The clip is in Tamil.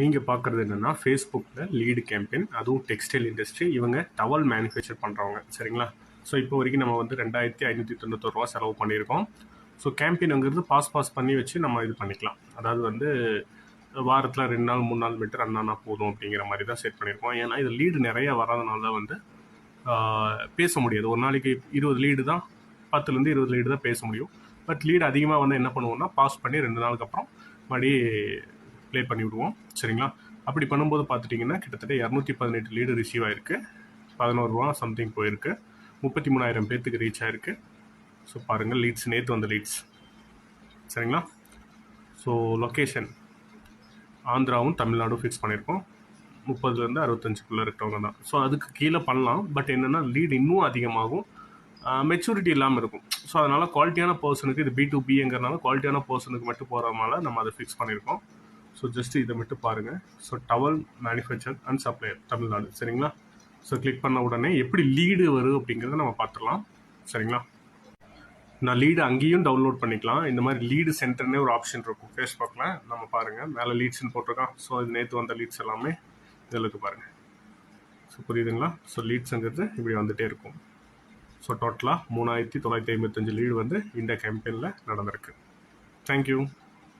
நீங்கள் பார்க்குறது என்னென்னா ஃபேஸ்புக்கில் லீடு கேம்பெயின் அதுவும் டெக்ஸ்டைல் இண்டஸ்ட்ரி இவங்க டவல் மேனுஃபேக்சர் பண்ணுறவங்க சரிங்களா? ஸோ இப்போ வரைக்கும் நம்ம வந்து ரெண்டாயிரத்தி ஐநூற்றி தொண்ணூத்தொரு ரூபா செலவு பண்ணியிருக்கோம். ஸோ கேம்பெயினுங்கிறது பாஸ் பாஸ் பண்ணி வச்சு நம்ம இது பண்ணிக்கலாம். அதாவது வந்து வாரத்தில் ரெண்டு நாள் மூணு நாள் மீட்டர் ரன் போதும் அப்படிங்கிற மாதிரி தான் செட் பண்ணியிருக்கோம். ஏன்னா இது லீடு நிறைய வராதனால வந்து பேச முடியாது. ஒரு நாளைக்கு இருபது லீடு தான் பத்துலேருந்து இருபது லீடு தான் பேச முடியும். பட் லீடு அதிகமாக வந்து என்ன பண்ணுவோம்னா பாஸ் பண்ணி ரெண்டு நாளுக்கு அப்புறம் மறுபடி ப்ளே பண்ணி விடுவோம் சரிங்களா? அப்படி பண்ணும்போது பார்த்துட்டிங்கன்னா கிட்டத்தட்ட இரநூத்தி பதினெட்டு லீடு ரிசீவ் ஆயிருக்கு. பதினோரு ரூபா சம்திங் போயிருக்கு. முப்பத்தி மூணாயிரம் பேர்த்துக்கு ரீச் ஆயிருக்கு. ஸோ பாருங்கள் லீட்ஸ் நேற்று வந்த லீட்ஸ் சரிங்களா? ஸோ லொக்கேஷன் ஆந்திராவும் தமிழ்நாடும் ஃபிக்ஸ் பண்ணியிருக்கோம். முப்பதுலேருந்து அறுபத்தஞ்சுக்குள்ளே இருக்கிறவங்க தான். ஸோ அதுக்கு கீழே பண்ணலாம். பட் என்னென்னா லீடு இன்னும் அதிகமாகும். மெச்சூரிட்டி இல்லாமல் இருக்கும். ஸோ அதனால் குவாலிட்டியான பர்சனுக்கு இது பி டு பிங்கிறனால குவாலிட்டியான பர்சனுக்கு மட்டும் போகிறதுனால நம்ம அதை ஃபிக்ஸ் பண்ணியிருக்கோம். ஸோ ஜஸ்ட் இதை மட்டும் பாருங்கள் so towel manufacture and supplier Tamil Nadu. சரிங்களா? ஸோ கிளிக் பண்ண உடனே எப்படி லீடு வரும் அப்படிங்கிறத நம்ம பார்த்துடலாம். சரிங்களா? நான் லீடு அங்கேயும் டவுன்லோட் பண்ணிக்கலாம். இந்த மாதிரி லீடு சென்டர்னே ஒரு ஆப்ஷன் இருக்கும். ஃபேஸ்புக்கில் நம்ம பாருங்கள் மேலே லீட்ஸ்னு போட்டிருக்கோம் ஸோ இது நேற்று வந்த லீட்ஸ் எல்லாமே இதில் பாருங்கள் ஸோ புரியுதுங்களா? ஸோ லீட்ஸுங்கிறது இப்படி வந்துகிட்டே இருக்கும். ஸோ டோட்டலாக மூணாயிரத்தி தொள்ளாயிரத்தி ஐம்பத்தஞ்சு லீடு வந்து இந்த கேம்பெயினில் நடந்திருக்கு. தேங்க்யூ